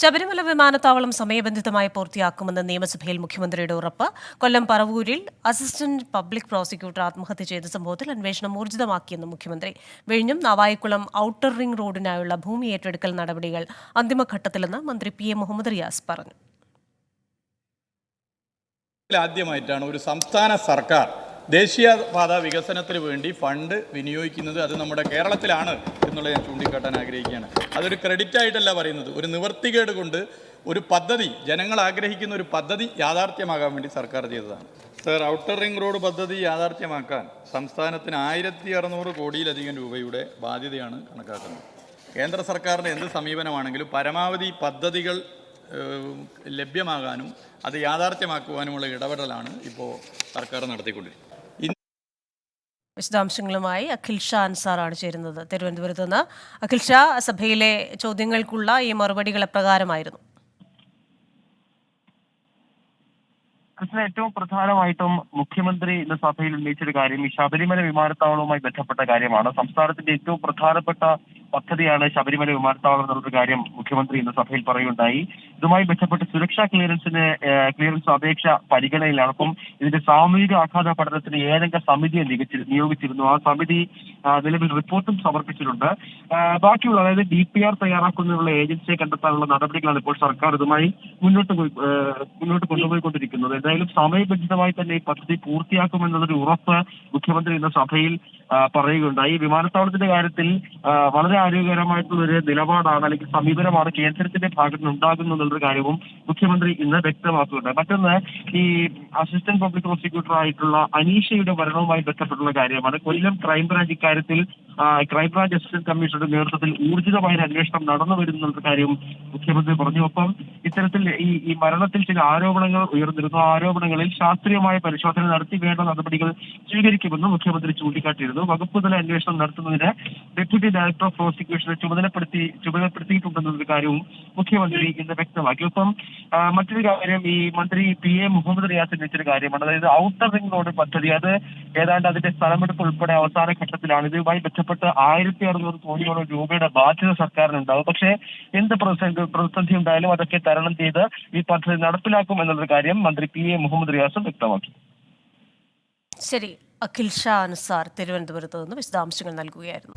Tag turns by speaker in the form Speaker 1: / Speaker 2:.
Speaker 1: ശബരിമല വിമാനത്താവളം സമയബന്ധിതമായി പൂർത്തിയാക്കുമെന്ന് നിയമസഭയിൽ മുഖ്യമന്ത്രിയുടെ ഉറപ്പ്. കൊല്ലം പറവൂരിൽ അസിസ്റ്റന്റ് പബ്ലിക് പ്രോസിക്യൂട്ടർ ആത്മഹത്യ ചെയ്ത സംഭവത്തിൽ അന്വേഷണം ഊർജിതമാക്കിയെന്ന് മുഖ്യമന്ത്രി. വിഴിഞ്ഞും നാവായിക്കുളം ഔട്ടർ റിംഗ് റോഡിനായുള്ള ഭൂമി ഏറ്റെടുക്കൽ നടപടികൾ അന്തിമഘട്ടത്തിലെന്ന് മന്ത്രി പി എ മുഹമ്മദ് റിയാസ് പറഞ്ഞു.
Speaker 2: ആദ്യമായിട്ടാണ് ഒരു സംസ്ഥാന സർക്കാർ ദേശീയപാത വികസനത്തിന് വേണ്ടി ഫണ്ട് വിനിയോഗിക്കുന്നത് അത് നമ്മുടെ കേരളത്തിലാണ് എന്നുള്ളത് ഞാൻ ചൂണ്ടിക്കാട്ടാൻ ആഗ്രഹിക്കുകയാണ്. അതൊരു ക്രെഡിറ്റ് ആയിട്ടല്ല പറയുന്നത്. ഒരു നിവർത്തികേട് കൊണ്ട് ഒരു പദ്ധതി ജനങ്ങൾ ആഗ്രഹിക്കുന്ന ഒരു പദ്ധതി യാഥാർത്ഥ്യമാകാൻ വേണ്ടി സർക്കാർ ചെയ്തതാണ്. സർ ഔട്ടർ റിംഗ് റോഡ് പദ്ധതി യാഥാർത്ഥ്യമാക്കാൻ സംസ്ഥാനത്തിന് ആയിരത്തി അറുന്നൂറ് കോടിയിലധികം രൂപയുടെ ബാധ്യതയാണ് കണക്കാക്കുന്നത്. കേന്ദ്ര സർക്കാരിന്റെ എന്ത് സമീപനമാണെങ്കിലും പരമാവധി പദ്ധതികൾ ലഭ്യമാകാനും അത് യാഥാർത്ഥ്യമാക്കുവാനുമുള്ള ഇടപെടലാണ് ഇപ്പോൾ സർക്കാർ നടത്തിക്കൊണ്ടിരിക്കുന്നത്.
Speaker 1: വിശദാംശങ്ങളുമായി അഖിൽ ഷാ അൻസാറാണ് ചേരുന്നത്. തിരുവനന്തപുരത്ത് നിന്ന് അഖിൽ ഷാ സഭയിലെ ചോദ്യങ്ങൾക്കുള്ള ഈ മറുപടികൾ എപ്രകാരമായിരുന്നു
Speaker 3: കൃഷ്ണ ഏറ്റവും പ്രധാനമായിട്ടും മുഖ്യമന്ത്രി ഇന്ന് സഭയിൽ ഉന്നയിച്ചൊരു കാര്യം ഈ ശബരിമല വിമാനത്താവളവുമായി ബന്ധപ്പെട്ട കാര്യമാണ്. സംസ്ഥാനത്തിന്റെ ഏറ്റവും പ്രധാനപ്പെട്ട പദ്ധതിയാണ് ശബരിമല വിമാനത്താവളം എന്നുള്ളൊരു കാര്യം മുഖ്യമന്ത്രി ഇന്ന് സഭയിൽ പറയുകയുണ്ടായി. ഇതുമായി ബന്ധപ്പെട്ട് സുരക്ഷാ ക്ലിയറൻസിന് ക്ലിയറൻസ് അപേക്ഷ പരിഗണനയിലാണ്. അപ്പം ഇതിന്റെ സാമൂഹിക ആഘാത പഠനത്തിന് ഏഴംഗ സമിതിയെ നിയോഗിച്ചിരുന്നു. ആ സമിതി നിലവിൽ റിപ്പോർട്ടും സമർപ്പിച്ചിട്ടുണ്ട്. ബാക്കിയുള്ള അതായത് ഡി പി ആർ തയ്യാറാക്കുന്നതിനുള്ള ഏജൻസിയെ കണ്ടെത്താനുള്ള നടപടികളാണ് ഇപ്പോൾ സർക്കാർ ഇതുമായി മുന്നോട്ട് മുന്നോട്ട് കൊണ്ടുപോയിക്കൊണ്ടിരിക്കുന്നത് എന്തായാലും സമയബന്ധിതമായി തന്നെ ഈ പദ്ധതി പൂർത്തിയാക്കുമെന്നുള്ളൊരു ഉറപ്പ് മുഖ്യമന്ത്രി ഇന്ന് സഭയിൽ പറയുകയുണ്ടായി. വിമാനത്താവളത്തിന്റെ കാര്യത്തിൽ വളരെ ആരോഗ്യകരമായിട്ടുള്ള ഒരു നിലപാടാണ് അല്ലെങ്കിൽ സമീപനമാണ് കേന്ദ്രത്തിന്റെ ഭാഗത്ത് എന്നുള്ള കാര്യവും മുഖ്യമന്ത്രി ഇന്ന് വ്യക്തമാക്കുന്നുണ്ട്. മറ്റൊന്ന് ഈ അസിസ്റ്റന്റ് പബ്ലിക് പ്രോസിക്യൂട്ടർ ആയിട്ടുള്ള അനീഷയുടെ മരണവുമായി ബന്ധപ്പെട്ടുള്ള കാര്യമാണ്. കൊല്ലം ക്രൈംബ്രാഞ്ച് ഇക്കാര്യത്തിൽ ക്രൈംബ്രാഞ്ച് അസിസ്റ്റന്റ് കമ്മീഷണറുടെ നേതൃത്വത്തിൽ ഊർജിതമായ ഒരു അന്വേഷണം നടന്നു വരുന്ന കാര്യം മുഖ്യമന്ത്രി പറഞ്ഞു. ഒപ്പം ഇത്തരത്തിൽ ഈ ഈ മരണത്തിൽ ചില ആരോപണങ്ങൾ ഉയർന്നിരുന്നു. ആരോപണങ്ങളിൽ ശാസ്ത്രീയമായ പരിശോധന നടത്തി വേണ്ട നടപടികൾ സ്വീകരിക്കുമെന്നും മുഖ്യമന്ത്രി ചൂണ്ടിക്കാട്ടിയിരുന്നു. വകുപ്പ് തല അന്വേഷണം നടത്തുന്നതിന് ഡെപ്യൂട്ടി ഡയറക്ടർ ഓഫ് പ്രോസിക്യൂഷനെ ചുമതലപ്പെടുത്തി ചുമതലപ്പെടുത്തിയിട്ടുണ്ടെന്നൊരു കാര്യവും മുഖ്യമന്ത്രി ഇന്ന് വ്യക്തമാക്കി. ഒപ്പം മറ്റൊരു കാര്യം ഈ മന്ത്രി പി എ മുഹമ്മദ് റിയാസ് ഉന്നയിച്ചൊരു കാര്യമാണ്. അതായത് ഔട്ടർ റിംഗ് റോഡ് പദ്ധതി അത് ഏതാണ്ട് അതിന്റെ സ്ഥലമെടുപ്പ് ഉൾപ്പെടെ അവസാന ഘട്ടത്തിലാണ്. ഇതുമായി ബന്ധപ്പെട്ട് ആയിരത്തി അറുന്നൂറ് കോടിയോളം രൂപയുടെ ബാധ്യത സർക്കാരിനുണ്ടാവും. പക്ഷേ എന്ത് പ്രതിസന്ധി ഉണ്ടായാലും അതൊക്കെ തരണം ചെയ്ത് ഈ പദ്ധതി നടപ്പിലാക്കും എന്നുള്ള കാര്യം മന്ത്രി പി എ മുഹമ്മദ് റിയാസും വ്യക്തമാക്കി.
Speaker 1: ശരി. അഖിൽ ഷാ അനുസാർ തിരുവനന്തപുരത്ത് നിന്ന് വിശദാംശങ്ങൾ നൽകുകയായിരുന്നു.